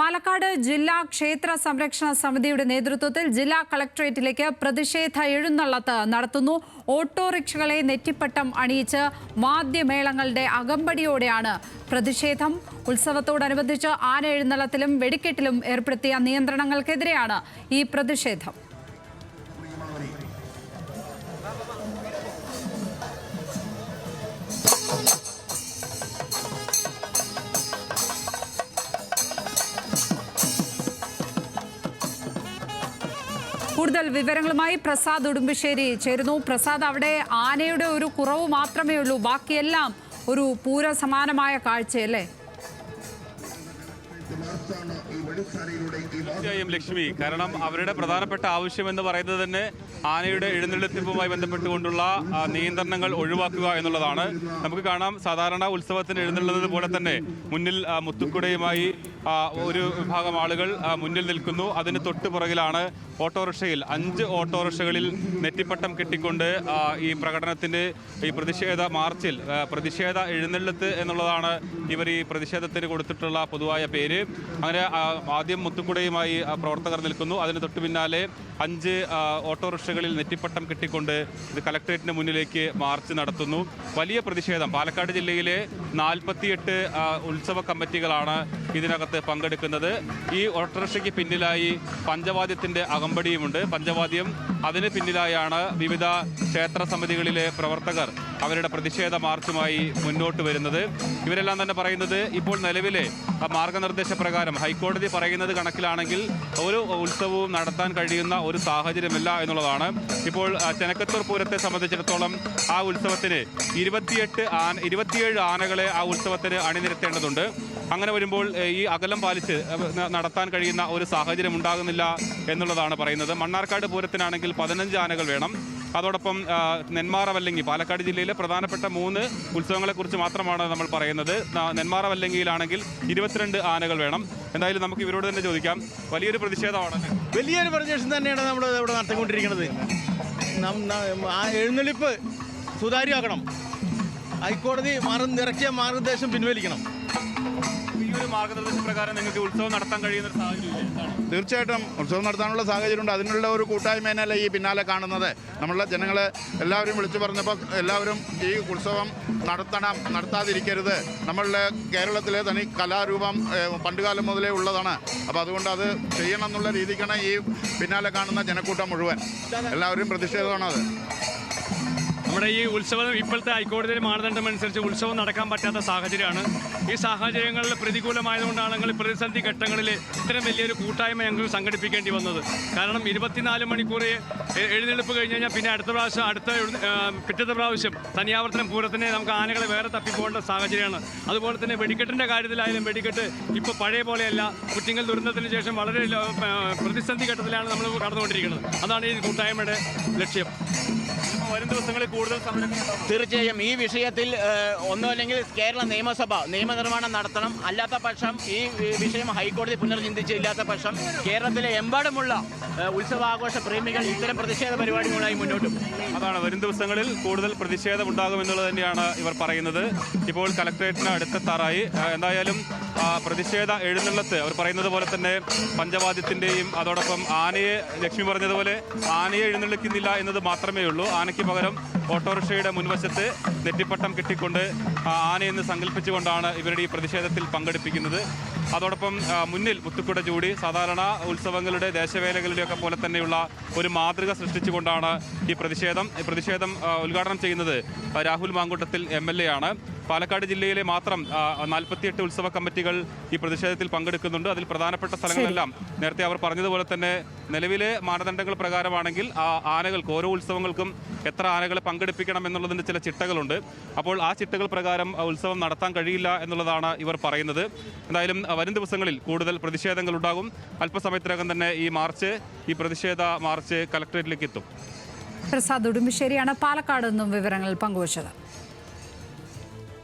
പാലക്കാട് ജില്ലാ ക്ഷേത്ര സംരക്ഷണ സമിതിയുടെ നേതൃത്വത്തിൽ ജില്ലാ കളക്ടറേറ്റിലേക്ക് പ്രതിഷേധ എഴുന്നള്ളത്ത് നടത്തുന്നു. ഓട്ടോറിക്ഷകളെ നെറ്റിപ്പട്ടം അണിയിച്ച് വാദ്യമേളങ്ങളുടെ അകമ്പടിയോടെയാണ് പ്രതിഷേധം. ഉത്സവത്തോടനുബന്ധിച്ച് ആന എഴുന്നള്ളത്തിലും വെടിക്കെട്ടിലും ഏർപ്പെടുത്തിയ നിയന്ത്രണങ്ങൾക്കെതിരെയാണ് ഈ പ്രതിഷേധം. കൂടുതൽ വിവരങ്ങളുമായി പ്രസാദ് ഉടുമ്പശ്ശേരി ചേരുന്നു. പ്രസാദ് അവിടെ ആനയുടെ ഒരു കുറവ് മാത്രമേ ഉള്ളൂ. ബാക്കിയെല്ലാം ഒരു പൂര സമാനമായ കാഴ്ചയല്ലേ? തീർച്ചയായും ലക്ഷ്മി കാരണം അവരുടെ പ്രധാനപ്പെട്ട ആവശ്യം എന്ന് പറയുന്നത് തന്നെ ആനയുടെ എഴുന്നള്ളിപ്പിപ്പുമായി ബന്ധപ്പെട്ടുകൊണ്ടുള്ള നിയന്ത്രണങ്ങൾ ഒഴിവാക്കുക എന്നുള്ളതാണ്. നമുക്ക് കാണാം സാധാരണ ഉത്സവത്തിന് എഴുന്നള്ളുന്നത് പോലെ തന്നെ മുന്നിൽ മുത്തുക്കുടയുമായി ഒരു വിഭാഗം ആളുകൾ മുന്നിൽ നിൽക്കുന്നു. അതിന് തൊട്ട് പുറകിലാണ് ഓട്ടോറിക്ഷയിൽ അഞ്ച് ഓട്ടോറിക്ഷകളിൽ നെറ്റിപ്പട്ടം കെട്ടിക്കൊണ്ട് ഈ പ്രകടനത്തിന്റെ ഈ പ്രതിഷേധ മാർച്ചിൽ പ്രതിഷേധ എഴുന്നള്ളത്ത് എന്നുള്ളതാണ് ഇവർ ഈ പ്രതിഷേധത്തിന് കൊടുത്തിട്ടുള്ള പൊതുവായ പേര്. അങ്ങനെ ആദ്യം മുത്തുക്കുടയുമായി പ്രവർത്തകർ നിൽക്കുന്നു. അതിന് തൊട്ടു പിന്നാലെ അഞ്ച് ഓട്ടോറിക്ഷകളിൽ നെറ്റിപ്പട്ടം കെട്ടിക്കൊണ്ട് ഇത് കലക്ട്രേറ്റിന് മുന്നിലേക്ക് മാർച്ച് നടത്തുന്നു. വലിയ പ്രതിഷേധം. പാലക്കാട് ജില്ലയിലെ നാൽപ്പത്തിയെട്ട് ഉത്സവ കമ്മിറ്റികളാണ് ഇതിനകത്ത് പങ്കെടുക്കുന്നത് ഈ ഓട്ടോറിക്ഷയ്ക്ക് പിന്നിലായി പഞ്ചവാദ്യത്തിന്റെ അകമ്പടിയുമുണ്ട്. പഞ്ചവാദ്യം അതിന് പിന്നിലായാണ് വിവിധ ക്ഷേത്ര സമിതികളിലെ പ്രവർത്തകർ അവരുടെ പ്രതിഷേധ മാർച്ചുമായി മുന്നോട്ട് വരുന്നത്. ഇവരെല്ലാം തന്നെ പറയുന്നത് ഇപ്പോൾ നിലവിലെ മാർഗനിർദ്ദേശ പ്രകാരം ഹൈക്കോടതി പറയുന്നത് കണക്കിലാണെങ്കിൽ ഒരു ഉത്സവവും നടത്താൻ കഴിയുന്ന ഒരു സാഹചര്യമില്ല എന്നുള്ളതാണ്. ഇപ്പോൾ ചെനക്കത്തൂർ പൂരത്തെ സംബന്ധിച്ചിടത്തോളം ആ ഉത്സവത്തിന് ഇരുപത്തിയെട്ട് ആന ഇരുപത്തിയേഴ് ആനകളെ ആ ഉത്സവത്തിന് അണിനിരത്തേണ്ടതുണ്ട്. അങ്ങനെ വരുമ്പോൾ ഈ അകലം പാലിച്ച് നടത്താൻ കഴിയുന്ന ഒരു സാഹചര്യം ഉണ്ടാകുന്നില്ല എന്നുള്ളതാണ് പറയുന്നത്. മണ്ണാർക്കാട് പൂരത്തിനാണെങ്കിൽ പതിനഞ്ച് ആനകൾ വേണം. അതോടൊപ്പം ആ, നെന്മാറ വല്ലങ്ങി പാലക്കാട് ജില്ലയിലെ പ്രധാനപ്പെട്ട മൂന്ന് ഉത്സവങ്ങളെക്കുറിച്ച് മാത്രമാണ് നമ്മൾ പറയുന്നത്. ന- നെന്മാറ വല്ലങ്ങിയിലാണെങ്കിൽ ഇരുപത്തിരണ്ട് ആനകൾ വേണം. എന്തായാലും നമുക്ക് ഇവരോട് തന്നെ ചോദിക്കാം. വലിയൊരു പ്രതിഷേധമാണ്. വലിയൊരു പ്രതിഷേധം തന്നെയാണ് നമ്മൾ ഇവിടെ നടത്തിക്കൊണ്ടിരിക്കുന്നത്. എഴുന്നള്ളിപ്പ് സുതാര്യമാക്കണം. ഹൈക്കോടതി മാർഗ ഇറക്കിയ മാർഗനിർദ്ദേശം പിൻവലിക്കണം. ഒരു നിങ്ങൾക്ക് ഉത്സവം നടത്താൻ കഴിയുന്ന ഒരു സാഹചര്യം തീർച്ചയായിട്ടും ഉത്സവം നടത്താനുള്ള സാഹചര്യമുണ്ട്. അതിനുള്ള ഒരു കൂട്ടായ്മേനല്ല ഈ പിന്നാലെ കാണുന്നത്. നമ്മളുടെ ജനങ്ങളെ എല്ലാവരും വിളിച്ചു പറഞ്ഞപ്പോൾ എല്ലാവരും ഈ ഉത്സവം നടത്തണം നടത്താതിരിക്കരുത്. നമ്മളുടെ കേരളത്തിലെ തനി കലാരൂപം പണ്ടുകാലം മുതലേ ഉള്ളതാണ്. അപ്പോൾ അതുകൊണ്ട് അത് ചെയ്യണം എന്നുള്ള രീതിക്കാണ് ഈ പിന്നാലെ കാണുന്ന ജനക്കൂട്ടം മുഴുവൻ. എല്ലാവരും പ്രതിഷേധമാണത്. നമ്മുടെ ഈ ഉത്സവം ഇപ്പോഴത്തെ ഹൈക്കോടതിയുടെ മാനദണ്ഡം അനുസരിച്ച് ഉത്സവം നടക്കാൻ പറ്റാത്ത സാഹചര്യമാണ്. ഈ സാഹചര്യങ്ങളിൽ പ്രതികൂലമായതുകൊണ്ടാണ് ഞങ്ങൾ പ്രതിസന്ധി ഘട്ടങ്ങളിൽ ഇത്തരം വലിയൊരു കൂട്ടായ്മ ഞങ്ങൾ സംഘടിപ്പിക്കേണ്ടി വന്നത്. കാരണം ഇരുപത്തിനാല് മണിക്കൂർ എ- എഴുന്നള്ളിപ്പ് കഴിഞ്ഞ് കഴിഞ്ഞാൽ പിന്നെ അടുത്ത പ്രാവശ്യം അടുത്ത പിറ്റത്തെ പ്രാവശ്യം തനിയാവർത്തനം പൂരത്തിനെ നമുക്ക് ആനകളെ വേറെ തപ്പിപ്പോകേണ്ട സാഹചര്യമാണ്. അതുപോലെ തന്നെ വെടിക്കെട്ടിന്റെ കാര്യത്തിലായാലും വെടിക്കെട്ട് ഇപ്പോൾ പഴയ പോലെയല്ല. കുറ്റിങ്ങൽ ദുരന്തത്തിന് ശേഷം വളരെ പ്രതിസന്ധി ഘട്ടത്തിലാണ് നമ്മൾ കടന്നുകൊണ്ടിരിക്കുന്നത്. അതാണ് ഈ കൂട്ടായ്മയുടെ ലക്ഷ്യം. വരും ദിവസങ്ങളിൽ കൂടുതൽ തീർച്ചയായും ഈ വിഷയത്തിൽ ഒന്നുമല്ലെങ്കിൽ കേരള നിയമസഭ നിയമനിർമ്മാണം നടത്തണം. അല്ലാത്ത പക്ഷം ഈ വിഷയം ഹൈക്കോടതി പുനർചിന്തിച്ചില്ലാത്ത പക്ഷം കേരളത്തിലെ എമ്പാടുമുള്ള ഉത്സവാഘോഷ പ്രേമികൾ ഇത്തരം പ്രതിഷേധ പരിപാടികളുമായി മുന്നോട്ട് അതാണ് വരും ദിവസങ്ങളിൽ കൂടുതൽ പ്രതിഷേധം ഉണ്ടാകുമെന്നുള്ളത് തന്നെയാണ് ഇവർ പറയുന്നത്. ഇപ്പോൾ കലക്ട്രേറ്റിന് അടുത്തെത്താറായി തറായി. എന്തായാലും പ്രതിഷേധ എഴുന്നള്ളത്ത് അവർ പറയുന്നത് പോലെ തന്നെ പഞ്ചവാദ്യത്തിന്റെയും അതോടൊപ്പം ആനയെ ലക്ഷ്മി പറഞ്ഞതുപോലെ ആനയെ എഴുന്നള്ളിക്കുന്നില്ല എന്നത് മാത്രമേ ഉള്ളൂ ആനയ്ക്ക് പകരം ഓട്ടോറിക്ഷയുടെ മുൻവശത്ത് നെറ്റിപ്പട്ടം കെട്ടിക്കൊണ്ട് ആനയെന്ന് സങ്കല്പിച്ചുകൊണ്ടാണ് ഇവരുടെ ഈ പ്രതിഷേധത്തിൽ പങ്കെടുപ്പിക്കുന്നത്. അതോടൊപ്പം മുന്നിൽ മുത്തുക്കുട ചൂടി സാധാരണ ഉത്സവങ്ങളുടെ ദേശവേലകളുടെയൊക്കെ പോലെ തന്നെയുള്ള ഒരു മാതൃക സൃഷ്ടിച്ചുകൊണ്ടാണ് ഈ പ്രതിഷേധം. പ്രതിഷേധം ഉദ്ഘാടനം ചെയ്യുന്നത് രാഹുൽ മാങ്കൂട്ടത്തിൽ എ ആണ്. പാലക്കാട് ജില്ലയിലെ മാത്രം നാൽപ്പത്തിയെട്ട് ഉത്സവ കമ്മിറ്റികൾ ഈ പ്രതിഷേധത്തിൽ പങ്കെടുക്കുന്നുണ്ട്. അതിൽ പ്രധാനപ്പെട്ട സ്ഥലങ്ങളെല്ലാം നേരത്തെ അവർ പറഞ്ഞതുപോലെ തന്നെ നിലവിലെ മാനദണ്ഡങ്ങൾ പ്രകാരമാണെങ്കിൽ ആ ആനകൾക്ക് ഓരോ ഉത്സവങ്ങൾക്കും എത്ര ആനകളെ പങ്കെടുപ്പിക്കണം എന്നുള്ളതിന്റെ ചില ചിട്ടകളുണ്ട്. അപ്പോൾ ആ ചിട്ടകൾ പ്രകാരം ഉത്സവം നടത്താൻ കഴിയില്ല എന്നുള്ളതാണ് ഇവർ പറയുന്നത്. എന്തായാലും വരും ദിവസങ്ങളിൽ കൂടുതൽ പ്രതിഷേധങ്ങൾ ഉണ്ടാകും. അല്പസമയത്തിനകം തന്നെ ഈ മാർച്ച് ഈ പ്രതിഷേധ മാർച്ച് കളക്ടറേറ്റിലേക്ക് എത്തും. പ്രസാദ് ഉടുമ്പശ്ശേരിയാണ് പാലക്കാട് നിന്നും വിവരങ്ങൾ പങ്കുവച്ചത്.